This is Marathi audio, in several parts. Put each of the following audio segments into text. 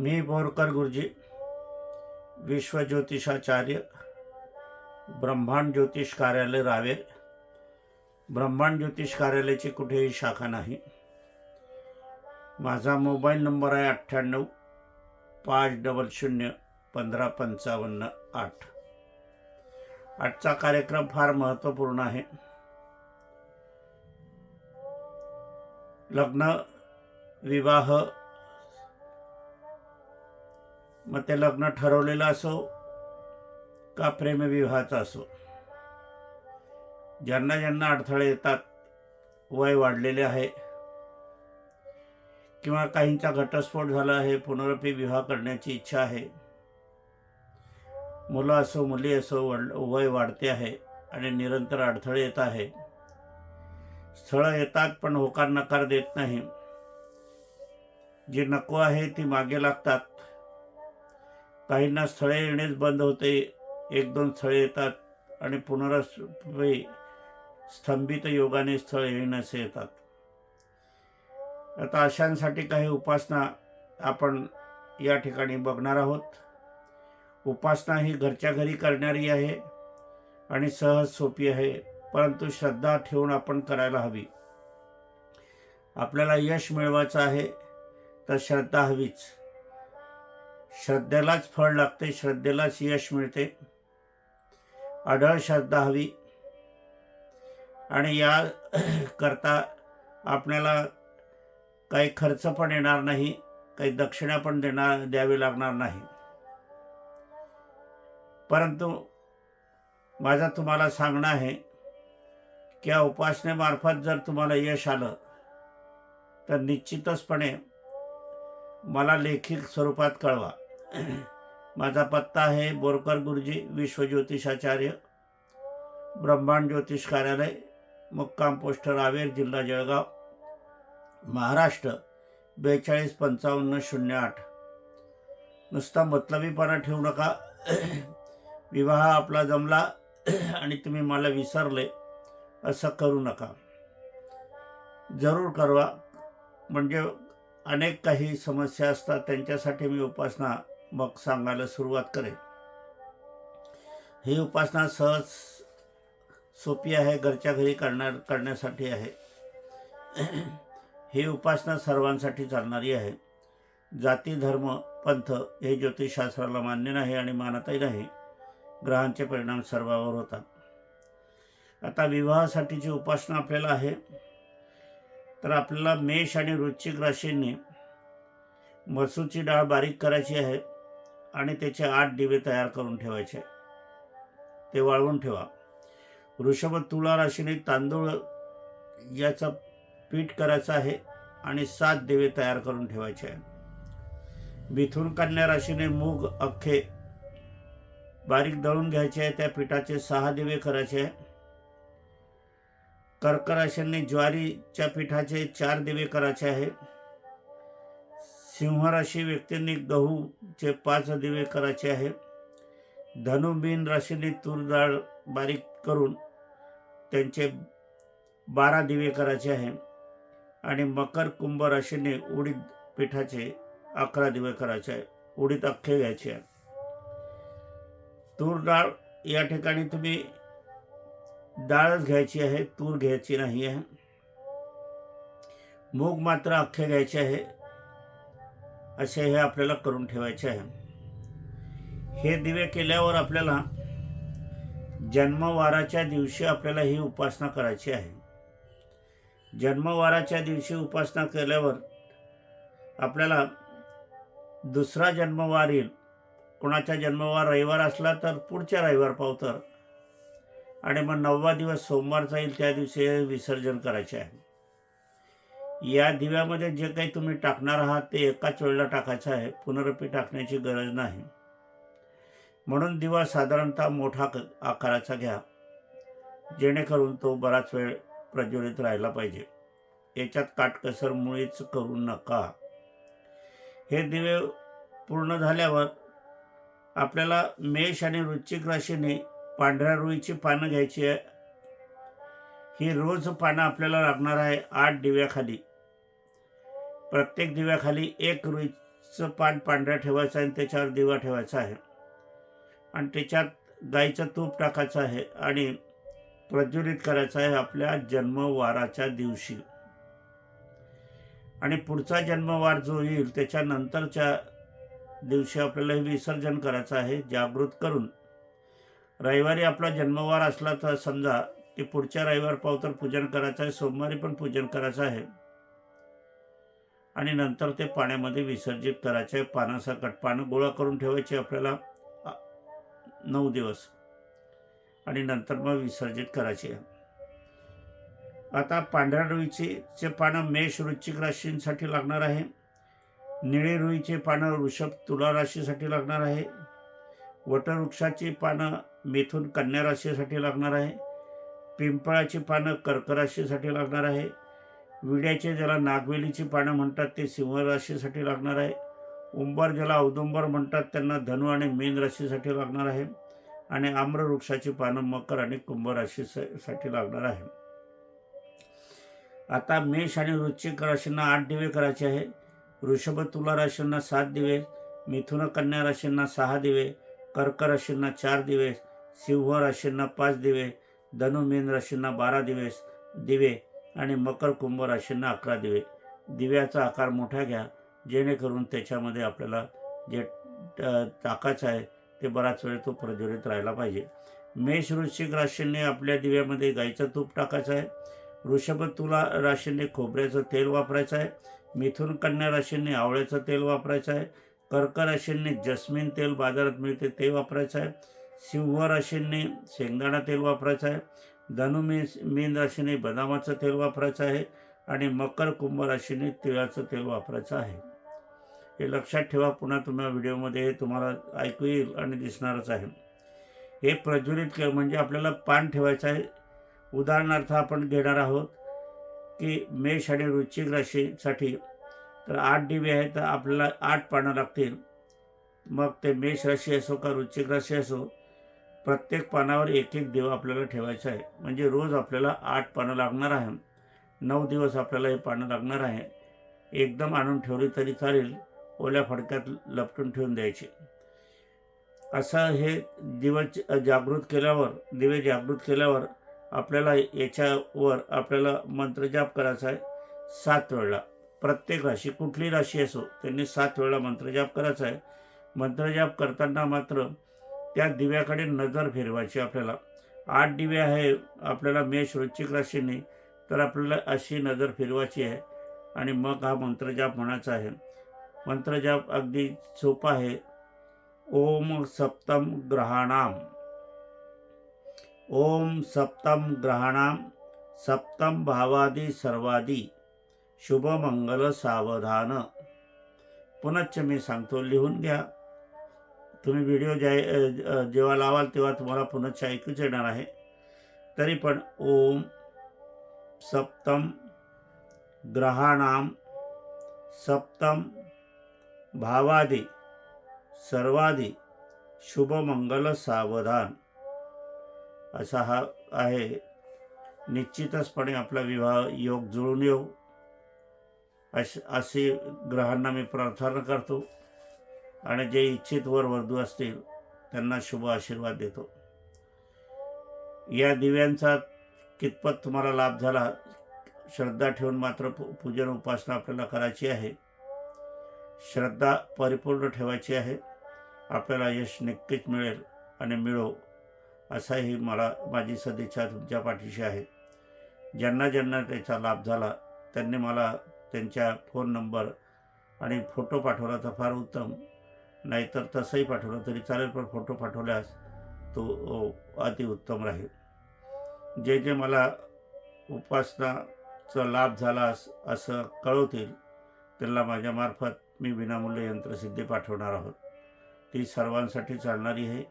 मी बोरकर गुरुजी विश्वज्योतिषाचार्य ब्रह्मांड ज्योतिष कार्यालय रावेर. ब्रह्मांड ज्योतिष कार्यालयाची कुठेही शाखा नाही. माझा मोबाईल नंबर आहे अठ्ठ्याण्णव पाच डबल शून्य पंधरा पंचावन्न आठ. आजचा कार्यक्रम फार महत्त्वपूर्ण आहे. लग्न विवाह मग ते लग्न ठरवलेलं असो का प्रेमविवाहाचा असो. ज्यांना ज्यांना अडथळे येतात वय वाढलेले आहे किंवा काहींचा घटस्फोट झाला आहे पुनरपी विवाह करण्याची इच्छा आहे. मुलं असो मुली असो वड वय वाढते आहे आणि निरंतर अडथळे येत आहे. स्थळं येतात पण होकार नकार देत नाही. जी नको आहे ती मागे लागतात. काहींना स्थळे येणेच बंद होते. एक दोन स्थळे येतात आणि पुनरपी स्तंभित योगाने स्थळ येण्यास येतात. आता अशांसाठी काही उपासना आपण या ठिकाणी बघणार आहोत. उपासना ही घरच्या घरी करणारी आहे आणि सहज सोपी आहे परंतु श्रद्धा ठेवून आपण करायला हवी. आपल्याला यश मिळवायचं आहे तर श्रद्धा हवीच. श्रद्धेलाच फळ लागते श्रद्धेलाच यश मिळते. अढळ श्रद्धा हवी. आणि या करता आपल्याला काही खर्च पण येणार नाही काही दक्षिणा पण देणार द्यावी लागणार नाही. परंतु माझं तुम्हाला सांगणं आहे की या उपासनेमार्फत जर तुम्हाला यश आलं तर निश्चितचपणे मला लेखित स्वरूपात कळवा. माझा पत्ता आहे बोरकर गुरुजी विश्वज्योतिषाचार्य ब्रह्मांड ज्योतिष कार्यालय मुक्काम पोस्ट रावेर जिल्हा जळगाव महाराष्ट्र बेचाळीस पंचावन्न शून्य आठ. नुसता मतलबीपणा ठेवू नका. विवाह आपला जमला आणि तुम्ही मला विसरले असं करू नका. जरूर करवा म्हणजे अनेक काही समस्या असतात त्यांच्यासाठी मी उपासना मग सांगायला सुरुवात करेन. ही उपासना सहज सोपी आहे घरच्या घरी करणार करण्यासाठी आहे. ही उपासना सर्वांसाठी चालणारी आहे. जाती धर्म पंथ हे ज्योतिषशास्त्राला मान्य नाही आणि मानतही नाही. ग्रहांचे परिणाम सर्वावर होतात. आता विवाहासाठीची उपासना आपल्याला आहे. तर आपल्याला मेष आणि वृश्चिक राशींनी मसूरची डाळ बारीक करायची आहे आणि त्याचे आठ दिवे तयार करून ठेवायचे. ते वाळवून ठेवा. वृषभ तुळा राशीने तांदूळ याचा पीठ करायचं आहे आणि सात दिवे तयार करून ठेवायचे. आहे मिथुन कन्या राशीने मूग अख्खे बारीक दळून घ्यायचे आहे. त्या पिठाचे सहा दिवे करायचे आहे. कर्कराशांनी ज्वारीच्या पिठाचे चार दिवे करायचे आहे. सिंह राशी व्यक्तींनी गहूचे पाच दिवे करायचे आहे. धनुबीन राशीने तूर डाळ बारीक करून त्यांचे बारा दिवे करायचे आहे आणि मकर कुंभ राशीने उडीद पिठाचे अकरा दिवे करायचे आहे. उडीद अख्खे घ्यायचे आहे. तूर डाळ या ठिकाणी तुम्ही डाळच घ्यायची आहे तूर घ्यायची नाही आहे. मूग मात्र अख्खे घ्यायचे आहे. असे हे आपल्याला करून ठेवायचे आहे. हे दिवे केल्यावर आपल्याला जन्मवाराच्या दिवशी आपल्याला ही उपासना करायची आहे. जन्मवाराच्या दिवशी उपासना केल्यावर आपल्याला दुसरा जन्मवार येईल. कोणाचा जन्मवार रविवार असला तर पुढच्या रविवार पावतर आणि मग नववा दिवस सोमवारचा येईल त्या दिवशी हे विसर्जन करायचे आहे. या दिव्यामध्ये जे काही तुम्ही टाकणार आहात ते एकाच वेळेला टाकायचं आहे. पुनरपी टाकण्याची गरज नाही. म्हणून दिवा साधारणतः मोठा क- आकाराचा घ्या. जेणेकरून तो बराच वेळ प्रज्वलित राहिला पाहिजे. याच्यात काटकसर मुळीच करू नका. हे दिवे पूर्ण झाल्यावर आपल्याला मेष आणि वृश्चिक राशीने पांढऱ्या रुईची पानं घ्यायची आहे. ही रोज पानं आपल्याला लागणार आहे आठ दिव्याखाली. प्रत्येक दिव्याखाली एक रुईचं पान पांढऱ्या ठेवायचं आहे आणि त्याच्यावर दिवा ठेवायचा आहे. आणि त्याच्यात गाईचं तूप टाकायचं आहे आणि प्रज्वलित करायचं आहे आपल्या जन्मवाराच्या दिवशी. आणि पुढचा जन्मवार जो येईल त्याच्यानंतरच्या दिवशी आपल्याला हे विसर्जन करायचं आहे जागृत करून. रविवारी आपला जन्मवार असला तर समजा की पुढच्या रविवार पावतर पूजन करायचं आहे सोमवारी पण पूजन करायचं आहे. आणि नंतर ते पाण्यामध्ये विसर्जित करायचे आहे पानासकट पानं गोळा करून ठेवायचे आपल्याला. नऊ दिवस. आणि नंतर मग विसर्जित करायची आहे. आता पांढऱ्या रुईचे पानं मेष वृश्चिक राशींसाठी लागणार आहे. निळे रुईचे पानं वृषभ तुला राशीसाठी लागणार आहे. वटवृक्षाची पानं मिथून कन्या राशीसाठी लागणार आहे. पिंपळाची पानं कर्क राशीसाठी लागणार आहे. विड्याचे ज्याला नागवेलीची पानं म्हणतात ते सिंह राशीसाठी लागणार आहे. उंबर ज्याला औदुंबर म्हणतात त्यांना धनु आणि मीन राशीसाठी लागणार आहे. आणि आम्रवृक्षाची पानं मकर आणि कुंभ राशीसाठी लागणार आहे. आता मेष आणि वृश्चिक राशींना आठ दिवे करायचे आहे. वृषभ तुला राशींना सात दिवे मिथुन कन्या राशींना सहा दिवे कर्क राशींना चार दिवस सिंह राशींना पाच दिवे धनु मीन राशींना बारा दिवस दिवे आणि मकर कुंभ राशींना अकरा दिवे. दिव्याचा आकार मोठा घ्या जेणेकरून त्याच्यामध्ये आपल्याला जे ट- टाकायचं आहे ते बराच वेळ तो प्रज्वलित राहायला पाहिजे. मेष वृश्चिक राशींनी आपल्या दिव्यामध्ये गाईचं तूप टाकायचं आहे. वृषभ तुला राशींनी खोबऱ्याचं तेल वापरायचं आहे. मिथुन कन्या राशींनी आवळ्याचं तेल वापरायचं आहे. कर्कराशींनी जस्मिन तेल बाजारात मिळते ते वापरायचं आहे. सिंह राशींनी शेंगदाणा तेल वापरायचं आहे. धनु मी मीन राशीने बदामाचं तेल वापरायचं आहे. आणि मकर कुंभ राशीने तिळाचं तेल वापरायचं आहे. हे लक्षात ठेवा पुन्हा तुम्हाला व्हिडिओमध्ये हे तुम्हाला ऐकू येईल आणि दिसणारच आहे. हे प्रज्वलित के म्हणजे आपल्याला पान ठेवायचं आहे. उदाहरणार्थ आपण घेणार आहोत की मेष आणि वृश्चिक राशीसाठी तर आठ दिवे आहे तर आपल्याला आठ पानं लागतील. मग ते मेष राशी असो का वृश्चिक राशी असो प्रत्येक पानावर एक एक दिवा आपल्याला ठेवायचा आहे. म्हणजे रोज आपल्याला आठ पानं लागणार आहे. नऊ दिवस आपल्याला हे पानं लागणार आहे. एकदम आणून ठेवली तरी चालेल. ओल्या फडक्यात लपटून ठेवून द्यायचे. असं हे दिवस जागृत केल्यावर दिवे जागृत केल्यावर आपल्याला याच्यावर आपल्याला मंत्रजाप करायचा आहे सात वेळा प्रत्येक राशी कुठली राशी असो त्यांनी सात वेळा मंत्रजाप करायचा आहे. मंत्रजाप करताना मात्र त्या दिव्याकडे नजर फिरवायची आपल्याला. आठ दिवे आहे आपल्याला मेष वृश्चिक राशीने तर आपल्याला अशी नजर फिरवायची आहे. आणि मग हा मंत्रजाप म्हणायचा आहे. मंत्रजाप अगदी सोपा आहे. ओम सप्तम ग्रहाणाम. ओम सप्तम ग्रहाणाम. सप्तम भावादी सर्वादी. शुभमंगल सावधान. पुनश्च मी सांगतो लिहून घ्या. तुम्ही व्हिडिओ ज्या जेव्हा लावाल तेव्हा तुम्हाला पुनश्च ऐकूच येणार आहे. तरी पण ओम सप्तम ग्रहाणाम सप्तम भावादी सर्वादी शुभमंगल सावधान. असा हा आहे. निश्चितचपणे आपला विवाह योग जुळून येऊ अश अशी ग्रहांना मी प्रार्थना करतो. आणि जे इच्छित वर वर्धू असतील त्यांना शुभ आशीर्वाद देतो. या दिव्यांचा कितपत तुम्हाला लाभ झाला श्रद्धा ठेवून मात्र पू पूजन उपासना आपल्याला करायची आहे. श्रद्धा परिपूर्ण ठेवायची आहे. आपल्याला यश नक्कीच मिळेल आणि मिळो असाही मला माझी सदिच्छा तुमच्या पाठीशी आहे. ज्यांना ज्यांना त्याचा लाभ झाला त्यांनी मला त्यांच्या फोन नंबर आणि फोटो पाठवला तर फार उत्तम. नाहीतर तसंही पाठवलं तरी चालेल पण फोटो पाठवल्यास तो अतिउत्तम राहील. जे जे मला उपासनाचा लाभ झाला अस- असं कळवतील त्यांना माझ्यामार्फत मी विनामूल्य यंत्रसिद्धी पाठवणार आहोत. ती सर्वांसाठी चालणारी आहे.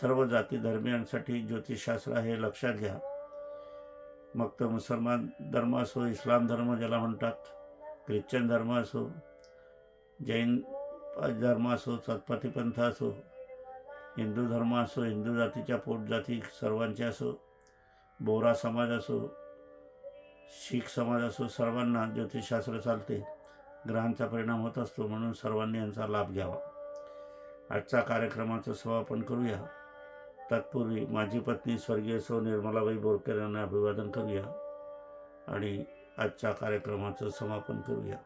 सर्व जाती धर्मियांसाठी ज्योतिषशास्त्र हे लक्षात घ्या. मग तर मुसलमान धर्म असो इस्लाम धर्म ज्याला म्हणतात ख्रिश्चन धर्म असो जैन धर्म असो सतपथी पंथ असो हिंदू धर्म असो हिंदू जातीच्या पोटजाती सर्वांचे असो बोरा समाज असो शीख समाज असो सर्वांना ज्योतिषशास्त्र चालते ग्रहांचा परिणाम होत असतो म्हणून सर्वांनी यांचा लाभ घ्यावा. आजचा कार्यक्रमाचं समापन करूया. तत्पूर्वी माझी पत्नी स्वर्गीय सौ निर्मलाबाई बोरकर यांना अभिवादन करूया आणि आजच्या कार्यक्रमाचं समापन करूया.